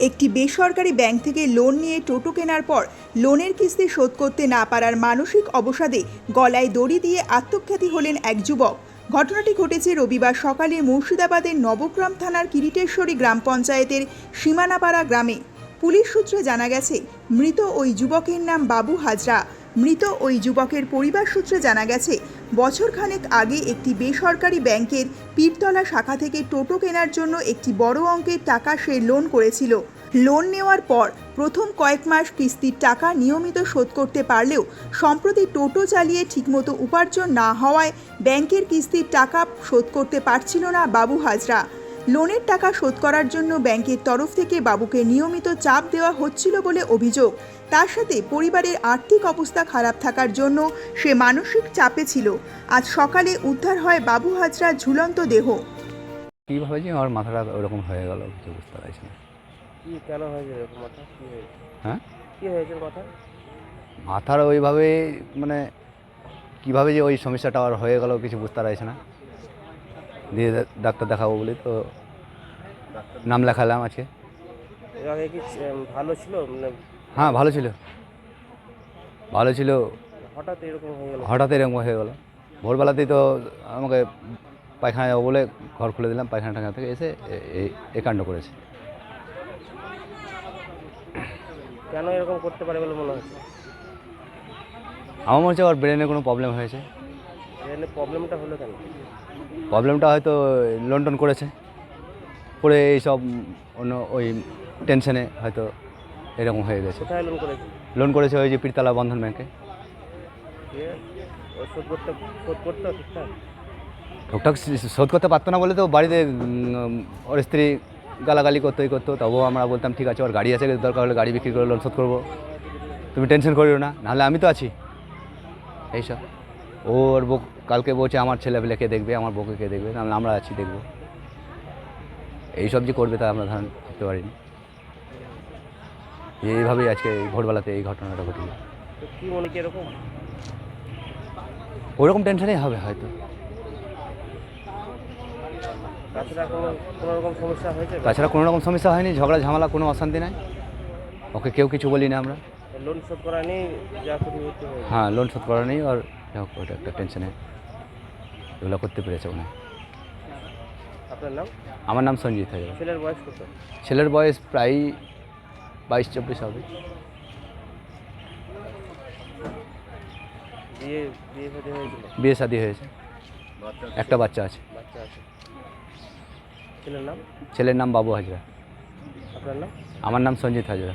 একটি বেসরকারি ব্যাংক থেকে লোন নিয়ে টোটো কেনার পর লোনের কিস্তি শোধ করতে না পারার মানসিক অবসাদে গলায় দড়ি দিয়ে আত্মখ্যাতি হলেন এক যুবক। ঘটনাটি ঘটেছে রবিবার সকালে মুর্শিদাবাদের নবগ্রাম থানার কিরিটেশ্বরী গ্রাম পঞ্চায়েতের সীমানাপাড়া গ্রামে। পুলিশ সূত্রে জানা গেছে, মৃত ওই যুবকের নাম বাবু হাজরা। মৃত ওই যুবকের পরিবার সূত্রে জানা গেছে, বছরখানেক আগে একটি বেসরকারি ব্যাংকের পীরতলা শাখা থেকে টোটো কেনার জন্য একটি বড় অঙ্কের টাকা সে লোন করেছিল। লোন নেওয়ার পর প্রথম কয়েক মাস কিস্তির টাকা নিয়মিত শোধ করতে পারলেও সম্প্রতি টোটো চালিয়ে ঠিকমতো উপার্জন না হওয়ায় ব্যাংকের কিস্তির টাকা শোধ করতে পারছিল না বাবু হাজরা। লোনের টাকা শোধ করার জন্য ব্যাংকের তরফ থেকে বাবুকে নিয়মিত চাপ দেওয়া হচ্ছিল বলে অভিযোগ। তার সাথে পরিবারের আর্থিক অবস্থা খারাপ থাকার জন্য সে মানসিক চাপে ছিল। আজ সকালে উদ্ধার হয় বাবু হাজরার ঝুলন্ত দেহ। কীভাবে যে আমার মাথাটা ওরকম হয়ে গেল কিছু বুঝতে পারছি না। কি কেন হয়েছে এরকম মাথা? কি হয়েছে? হ্যাঁ? কি হয়েছে মাথা মাথার ওইভাবে মানে কীভাবে যে ওই সমস্যাটা আর হয়ে গেল কিছু বুঝতে পারছি না। দিয়ে ডাক্তার দেখাবো বলি তো নাম লেখালাম আজকে। আগে কি ভালো ছিল? মানে হ্যাঁ ভালো ছিল। ভালো ছিল। হঠাৎ এরকম হয়ে গেল। হঠাৎ এরকম হয়ে গেল। ভোরবেলাতেই তো আমাকে পায়খানা যাব বলে ঘর খুলে দিলাম পায়খানা টাখানা থেকে এসে এ- কাণ্ড করেছে। কেন এরকম করতে পারে বলে মনে হচ্ছে? আমার মনে হচ্ছে ওর ব্রেনে কোনো প্রবলেম হয়েছে। এখানে প্রবলেমটা হলো কেন? প্রবলেমটা হয়তো লন্ডন করেছে। করে এইসব অন্য ওই টেনশনে হয়তো এরকম হয়ে গেছে। লোন করেছে? ওই যে পীরতলা বন্ধন ব্যাংকে ঠিকঠাক? শোধ করতে পারতো না বলে তো বাড়িতে ওর স্ত্রী গালাগালি করতো এই করতো তবুও আমরা বলতাম ঠিক আছে ওর গাড়ি আছে দরকার হলে গাড়ি বিক্রি করে লোন শোধ করব। তুমি টেনশন করিও না নাহলে আমি তো আছি। এইসব। ওর বউ কালকে বলছে আমার ছেলেপেলে কে দেখবে আমার বউকে কে দেখবে নাহলে আমরা আছি দেখব। এইসব যে করবে তা আমরা ধারণ করতে পারিনি। এইভাবেই আজকে এই ভোরবেলাতে এই ঘটনাটা ঘটল। কি মনে কি এরকম? ওরকম টেনশনই হবে হয়তো। তাছাড়া কোনো রকম সমস্যা তাছাড়া কোনো রকম সমস্যা হয়নি ঝগড়া ঝামেলা কোনো অশান্তি নাই। ওকে কেউ কিছু বলি না আমরা। লোন শোধ করা নেই হ্যাঁ লোন শোধ করা নেই আর ওটা একটা টেনশনে এগুলো করতে পেরেছে উনি আপনার নাম? আমার নাম সঞ্জিত হয়ে ছেলের বয়স কত? ছেলের বয়স প্রায় বাইশ চব্বিশ হবে। বিয়ে বিয়ে শাদী হয়েছিল? বিয়ে শাদি হয়েছে। একটা বাচ্চা আছে। বাচ্চা আছে। ছেলের নাম? ছেলের নাম বাবু হাজরা। আপনার নাম? আমার নাম সঞ্জিত হাজরা।